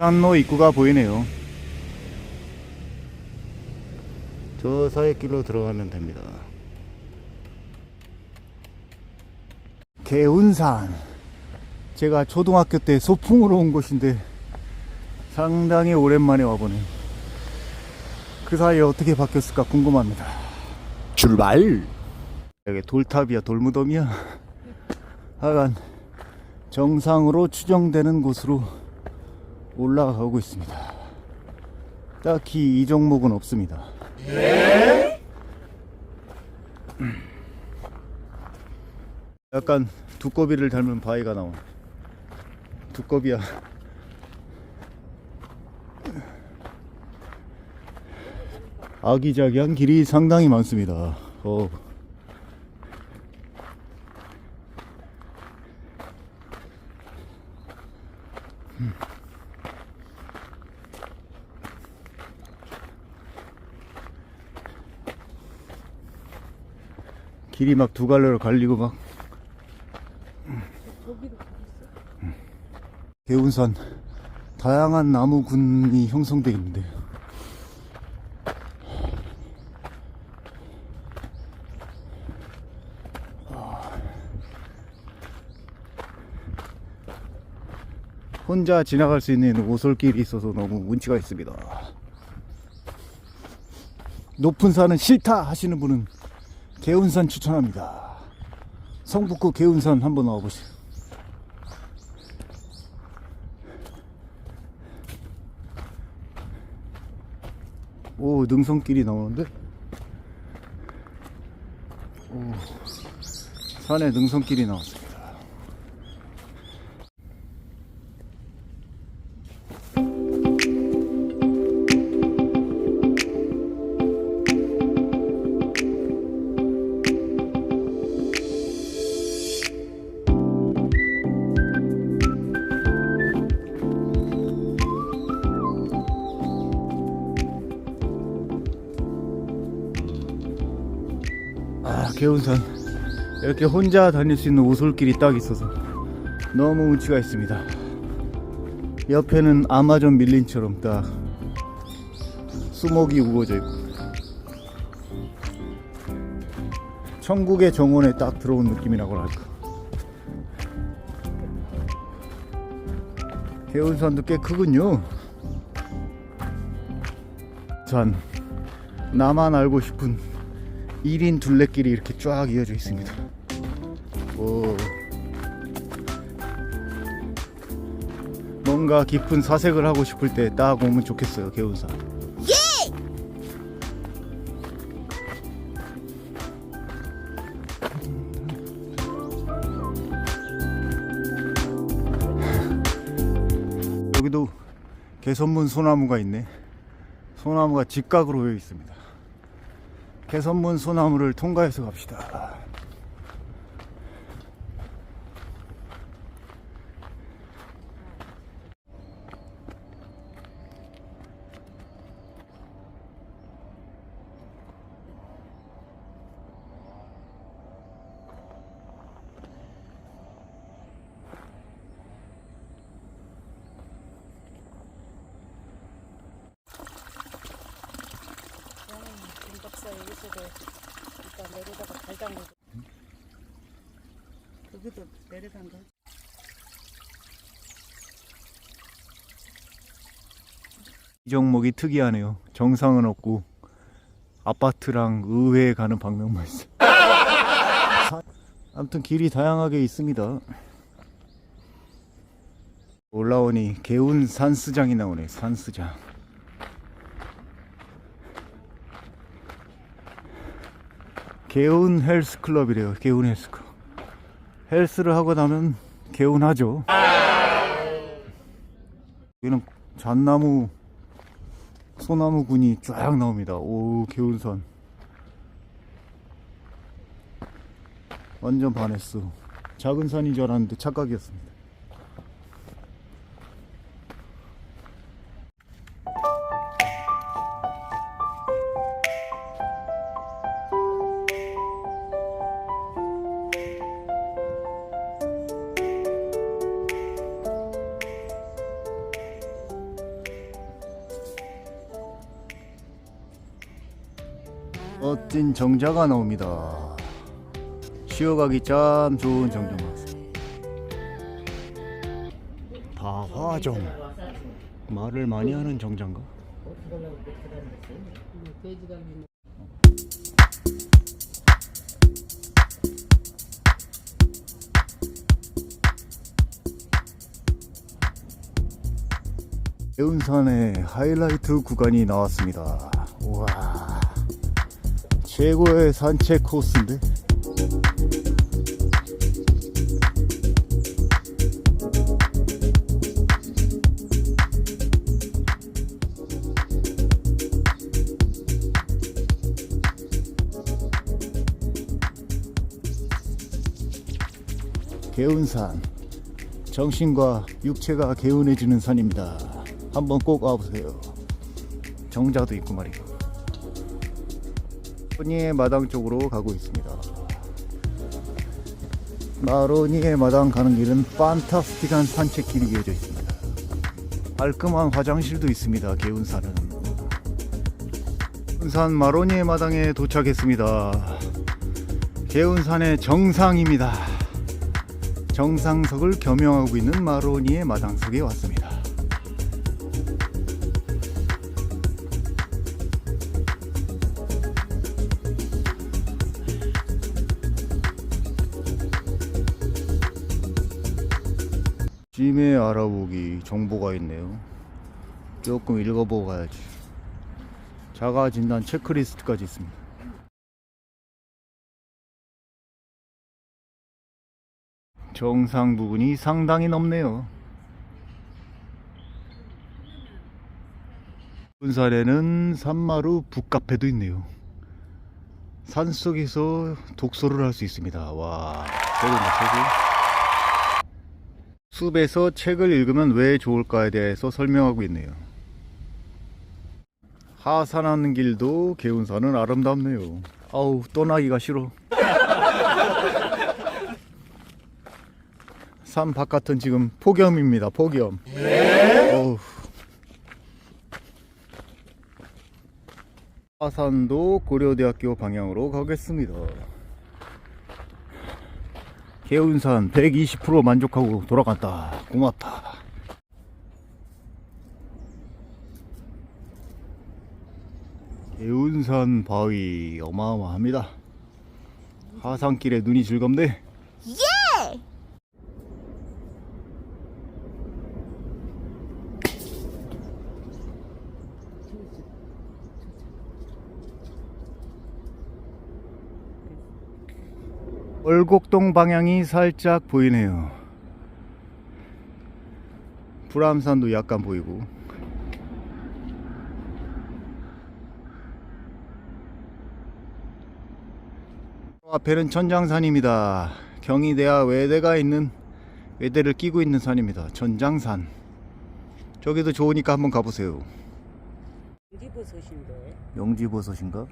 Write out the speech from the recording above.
산로 입구가 보이네요. 저 사이길로 들어가면 됩니다. 개운산. 제가 초등학교 때 소풍으로 온 곳인데 상당히 오랜만에 와보네요. 그 사이에 어떻게 바뀌었을까 궁금합니다. 출발. 여기 돌탑이야 돌무덤이야 하여간 정상으로 추정되는 곳으로 올라가고 있습니다. 딱히 이 종목은 없습니다. 약간 두꺼비를 닮은 바위가 나오네 두꺼비야. 아기자기한 길이 상당히 많습니다. 어. 길이 막 두 갈래로 갈리고 막. 개운산. 다양한 나무군이 형성되어 있는데. 혼자 지나갈 수 있는 오솔길이 있어서 너무 운치가 있습니다. 높은 산은 싫다 하시는 분은 개운산 추천합니다. 성북구 개운산 한번 와보세요. 오, 능선길이 나오는데? 오, 산에 능선길이 나왔습니 개운산. 이렇게 혼자 다닐 수 있는 오솔길이 딱 있어서 너무 운치가 있습니다. 옆에는 아마존 밀림처럼 딱 수목이 우거져 있고 천국의 정원에 딱 들어온 느낌이라고 할까. 개운산도 꽤 크군요. 산 나만 알고 싶은 1인 둘레길이 이렇게 쫙 이어져 있습니다. 오. 뭔가 깊은 사색을 하고 싶을 때 딱 오면 좋겠어요, 개운산. 여기도 개선문 소나무가 있네. 소나무가 직각으로 되어 있습니다. 개선문 소나무를 통과해서 갑시다. 여기서도 일단 내려다가 발 담그고 여기도 내려간 거 이 종목이 특이하네요. 정상은 없고 아파트랑 의회에 가는 방면만 있어. 사- 아무튼 길이 다양하게 있습니다. 올라오니 개운 산스장이 나오네. 산스장. 개운 헬스 클럽이래요. 개운 헬스 클럽. 헬스를 하고 나면 개운하죠. 여기는 잣나무 소나무 군이 쫙 나옵니다. 오, 개운산. 완전 반했어. 작은 산인 줄 알았는데 착각이었습니다. 멋진 정자가 나옵니다. 쉬어가기 참 좋은 정자. 다화정 말을 많이 하는 정자인가? 해운산의 하이라이트 구간이 나왔습니다. 우와, 최고의 산책 코스인데. 개운산 정신과 육체가 개운해지는 산입니다. 한번 꼭 와보세요. 정자도 있고 말이고. 마로니의 마당 쪽으로 가고 있습니다. 마로니의 마당 가는 길은 판타스틱한 산책길이 이어져 있습니다. 깔끔한 화장실도 있습니다. 개운산은. 개운산 마로니의 마당에 도착했습니다. 개운산의 정상입니다. 정상석을 겸용하고 있는 마로니의 마당 속에 왔습니다. 짐의 알아보기 정보가 있네요. 조금 읽어보고 가야지. 자가 진단 체크리스트까지 있습니다. 정상 부분이 상당히 높네요. 군산에는 산마루 북카페도 있네요. 산속에서 독서를 할 수 있습니다. 와, 최고입니다, 최고. 숲에서 책을 읽으면 왜 좋을까에 대해서 설명하고 있네요. 하산하는 길도 개운산은 아름답네요. 아우, 떠나기가 싫어. 산 바깥은 지금 폭염입니다. 폭염. 어우. 하산도 고려대학교 방향으로 가겠습니다. 개운산 120% 만족하고 돌아간다. 고맙다. 개운산 바위 어마어마합니다. 하산길에 눈이 즐겁네. 월곡동 방향이 살짝 보이네요. 불암산도 약간 보이고. 앞에는 천장산입니다. 경희대와 외대가 있는 외대를 끼고 있는 산입니다. 천장산. 저기도 좋으니까 한번 가보세요. 유리버섯인데 영지버섯인가?